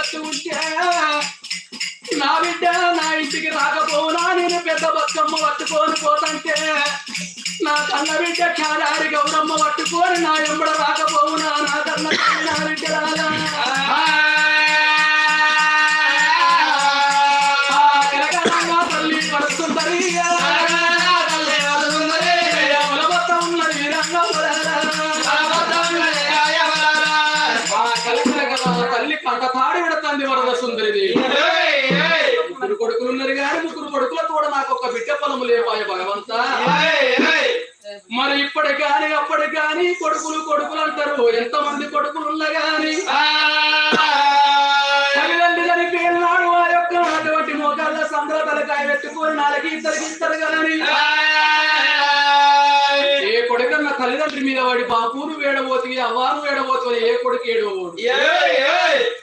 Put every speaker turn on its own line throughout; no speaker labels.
భక్తి ఉంటే నా బిడ్డ నా ఇంటికి రాకపోనా నేను పెద్ద బతుకమ్మ పట్టుకొని పోతంటే నా కన్న బిడ్డ చాలారి గౌరమ్మ పట్టుకొని నా ఎంబడ రాకపోవునా నా కన్న బిడ్డ రాలా. తల్లి కంట తాడి విడతంది వరద సుందరిది. ముగ్గురు కొడుకులు ఉన్నారు కానీ ముగ్గురు కొడుకుల కూడా నాకు ఒక బిడ్డ పొలము లేపాయ భగవంత. మరి ఇప్పటి కానీ అప్పటి కానీ కొడుకులు కొడుకులు అంటారు. ఎంత మంది కొడుకులు ఉన్నా గాని తల్లిదండ్రి మీద వాడి బాపును వేడబోతుంది అవ్వాను వేడబోతుంది ఏ కొడుకు ఏడవోడు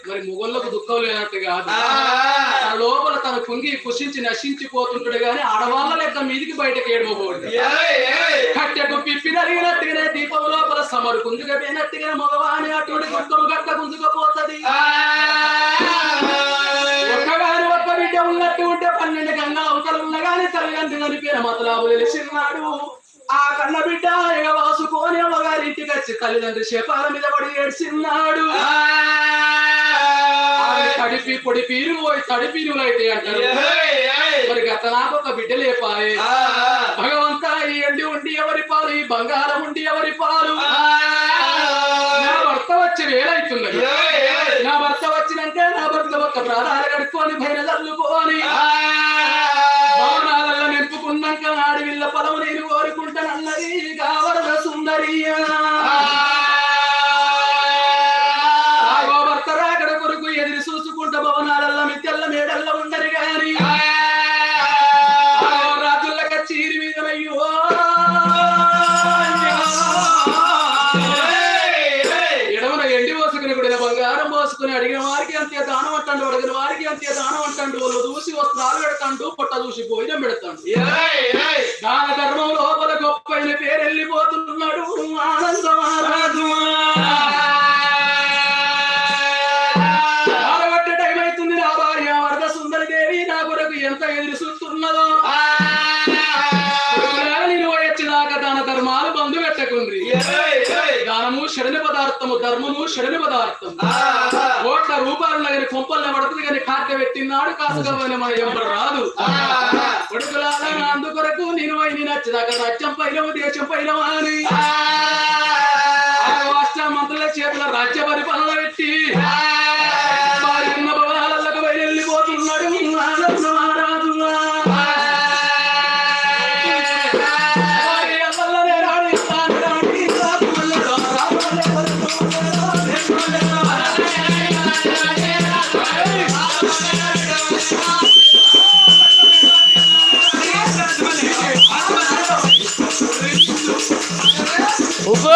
మరి మొగళ్ళకు దుఃఖం లేనట్టు కాదు. తన లోపల తన కుంగి కుషించి నశించిపోతుంటాడు గాని ఆడవాళ్ళ లెక్క మీదికి బయటకు ఏడవబోడు కట్టెకు పిప్పి నరిగినట్టుగానే దీపం లోపల సమరు కుందుగా పోయినట్టుగా మగవాని అటువంటి దుఃఖం గట్ట గుంజుకపోతుంది బిడ్డ ఉన్నట్టు ఉంటే పన్నెండు గంగా అవతలు ఉన్న గాని తల్లిదండ్రి చనిపోయిన మతలాబు తెలిసిన్నాడు ఆ కన్న బిడ్డ ఎగ వాసుకొని గారి ఇంటికి వచ్చి తల్లిదండ్రి శపాల మీద పడి ఏడ్చిన్నాడు. తడిపి పొడి పీరులు పోయి తడి పీరులు అయితే అంటారు. మరి గత నాకు ఒక బిడ్డ లేపాయే. భగవంత ఈ ఎండి ఉండి ఎవరి పాలు ఈ బంగారం ఉండి ఎవరి పాలు? నా భర్త వచ్చి వేలైతున్నది నా భర్త వచ్చినాక నా భర్త ఒక ప్రాణాలు కడుక్కొని భైన అంటాడు అడిగిన వారికి అంతే దానం అంటాడు వాళ్ళు చూసి వస్త్రాలు పెడతాడు పొట్ట చూసి భోజనం పెడతాడు. దాన ధర్మం లోపల గొప్ప అయిన పేరు వెళ్ళిపోతున్నాడు ఆనందమారాజు షడని పదార్థము ధర్మము షడని పదార్థం. కోట్ల రూపాయలు నగని కొంపల్ని పడుతుంది కానీ కాక పెట్టినాడు కాసుకపోయిన మన ఎవరు రాదు. కొడుకులారా నా అందుకొరకు నేను అయిన నచ్చదాకా రాజ్యం పైలము దేశం పైలము అని రాష్ట్ర మంత్రుల చేతుల రాజ్య
ఉప్పు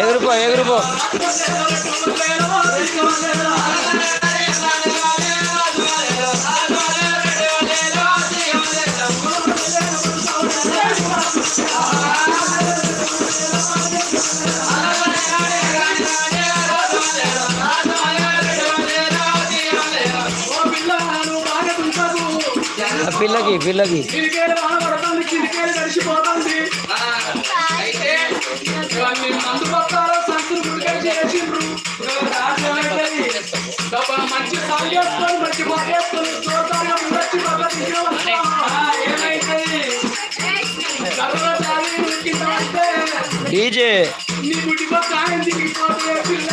ఎగురుపో ఎగురుపో.
రాజ్యమైనది. డబ్బా మంచి
డీజే.
నీ గుడి దిగిపోతే పిల్ల